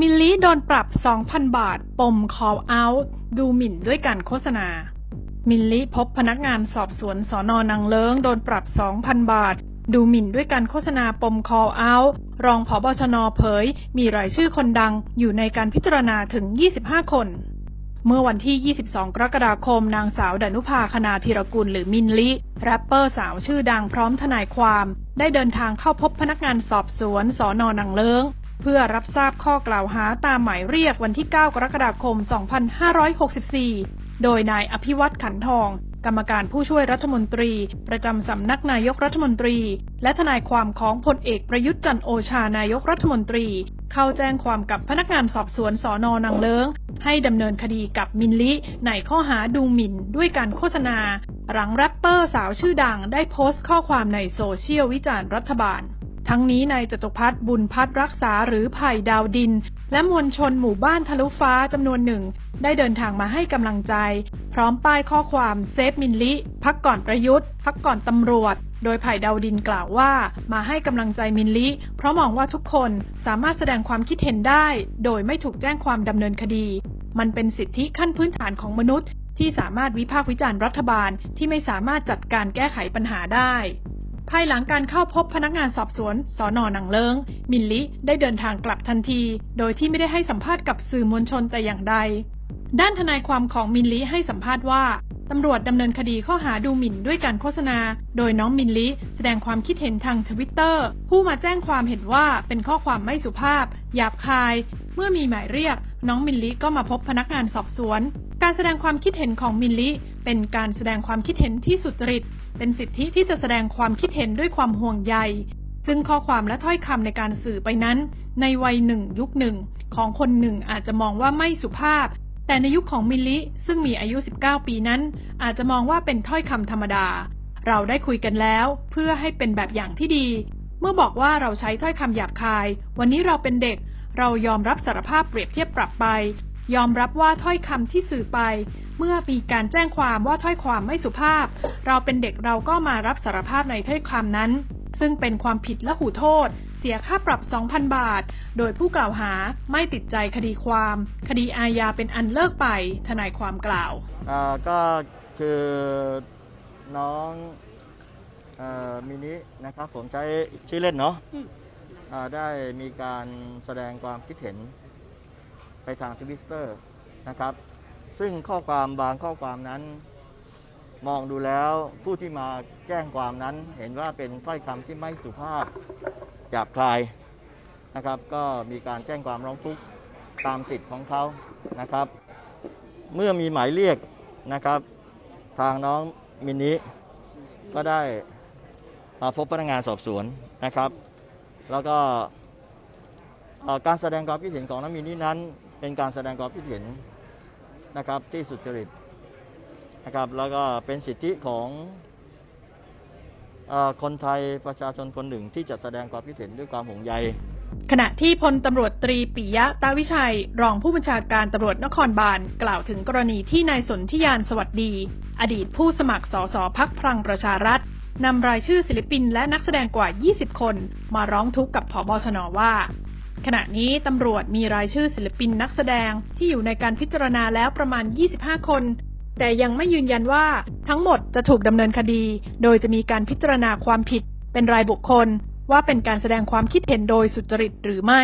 มิลลี่โดนปรับ 2,000 บาท ปม call out ดูหมิ่นด้วยการโฆษณา มิลลี่พบพนักงานสอบสวนสอนอนางเลิงโดนปรับ 2,000 บาท ดูหมิ่นด้วยการโฆษณาปม call out รองผบชนเผย มีรายชื่อคนดังอยู่ในการพิจารณาถึง 25 คน เมื่อวันที่ 22 กรกฎาคม นางสาวดนุภาคณาธีรกุลหรือมินลิแรปเปอร์สาวชื่อดังพร้อมทนายความ ได้เดินทางเข้าพบพนักงานสอบสวนสอนอนางเลิง เพื่อรับทราบข้อกล่าวหาตามหมายเรียกวันที่ 9 กรกฎาคม 2564 โดยนายอภิวัตขันทอง กรรมการผู้ช่วยรัฐมนตรี ประจำสำนักนายกรัฐมนตรี และทนายความของพลเอกประยุทธ์จันทร์โอชานายกรัฐมนตรี เข้าแจ้งความกับพนักงานสอบสวนสอนอนางเลิงให้ดำเนินคดีกับมินลิในข้อหาดูหมิ่นด้วยการโฆษณา หลังแรปเปอร์สาวชื่อดังได้โพสต์ข้อความในโซเชียลวิจารณ์รัฐบาล ทั้งนี้นายจตุพัฒน์บุญพัฒน์รักษาหรือไผ่ดาวดิน และมวลชนหมู่บ้านทะลุฟ้าจำนวนหนึ่ง ได้เดินทางมาให้กำลังใจ พร้อมป้ายข้อความเซฟมินลิ พักก่อนประยุทธ์ พักก่อนตำรวจ โดยไผ่ดาวดินกล่าวว่า มาให้กำลังใจมินลิ เพราะมองว่าทุกคนสามารถแสดงความคิดเห็นได้ โดยไม่ถูกแจ้งความดำเนินคดี มันเป็นสิทธิขั้นพื้นฐานของมนุษย์ ที่สามารถวิพากษ์วิจารณ์รัฐบาลที่ไม่สามารถจัดการแก้ไขปัญหาได้ ภายหลังการเข้าพบพนักงานสอบสวนสอนอหนังเลิง มินลิได้เดินทางกลับทันที โดยที่ไม่ได้ให้สัมภาษณ์กับสื่อมวลชนแต่อย่างใด ด้านทนายความของมินลิให้สัมภาษณ์ว่าตำรวจดำเนินคดีข้อหาดูหมิ่นด้วยการโฆษณา โดยน้องมินลิแสดงความคิดเห็นทางทวิตเตอร์ผู้มาแจ้งความเห็นว่าเป็นข้อความไม่สุภาพ หยาบคาย เมื่อมีหมายเรียก น้องมินลิก็มาพบพนักงานสอบสวน การแสดงความคิดเห็นของมินลิ เป็นการแสดงความคิดเห็นที่สุจริต เป็นสิทธิที่จะแสดงความคิดเห็นด้วยความห่วงใย ซึ่งข้อความและถ้อยคำในการสื่อไปนั้น ในวัยหนึ่งยุคหนึ่งของคนหนึ่งอาจจะมองว่าไม่สุภาพ แต่ในยุคของมิลลิซึ่งมีอายุ 19 ปีนั้น อาจจะมองว่าเป็นถ้อยคำธรรมดา เราได้คุยกันแล้ว เพื่อให้เป็นแบบอย่างที่ดี เมื่อบอกว่าเราใช้ถ้อยคำหยาบคาย วันนี้เราเป็นเด็ก เรายอมรับสารภาพเปรียบเทียบปรับไป ยอมรับว่าถ้อยคำที่สื่อไป เมื่อมีการแจ้งความว่าถ้อยความไม่สุภาพ เราเป็นเด็กเราก็มารับสารภาพในถ้อยคำนั้น ซึ่งเป็นความผิดและหูโทษ เสียค่าปรับ 2,000 บาท โดยผู้กล่าวหาไม่ติดใจคดีความ คดีอาญาเป็นอันเลิกไป ทนายความกล่าวอ่าก็คือน้องเอ่อมินินะครับผมใช้ชื่อเล่นเนาะอ่าได้มีการแสดงความคิดเห็นไปทางทวิตเตอร์นะครับ ซึ่งข้อความบางข้อความนั้น มองดูแล้วผู้ที่มาแจ้งความนั้น เห็นว่าเป็นถ้อยคำที่ไม่สุภาพหยาบคายนะครับ ก็มีการแจ้งความร้องทุกข์ตามสิทธิ์ของเขานะครับ เมื่อมีหมายเรียกนะครับ ทางน้องมินนี้ก็ได้มาพบพนักงานสอบสวนนะครับ แล้วก็การแสดงความคิดเห็นของน้องมินนี้นั้น เป็นการแสดงความคิดเห็น นะครับที่สุจริตนะครับแล้วก็เป็นสิทธิของออคนไทยประชาชนคนหนึ่งที่จะแสดงความคิดเห็นด้วยความห่วงใย ขณะที่พลตำรวจตรีปิยะตาวิชัย รองผู้บัญชาการตำรวจนครบาลกล่าวถึงกรณีที่นายสนธิยานสวัสดี อดีตผู้สมัครสสพักพลังประชารัฐนำรายชื่อศิลปินและนักแสดงกว่า 20 คน มาร้องทุกข์กับผบชนว่า ขณะนี้ตำรวจมีรายชื่อศิลปินนักแสดงที่อยู่ในการพิจารณาแล้วประมาณ 25 คน แต่ยังไม่ยืนยันว่าทั้งหมดจะถูกดำเนินคดี โดยจะมีการพิจารณาความผิด เป็นรายบุคคล ว่าเป็นการแสดงความคิดเห็นโดยสุจริตหรือไม่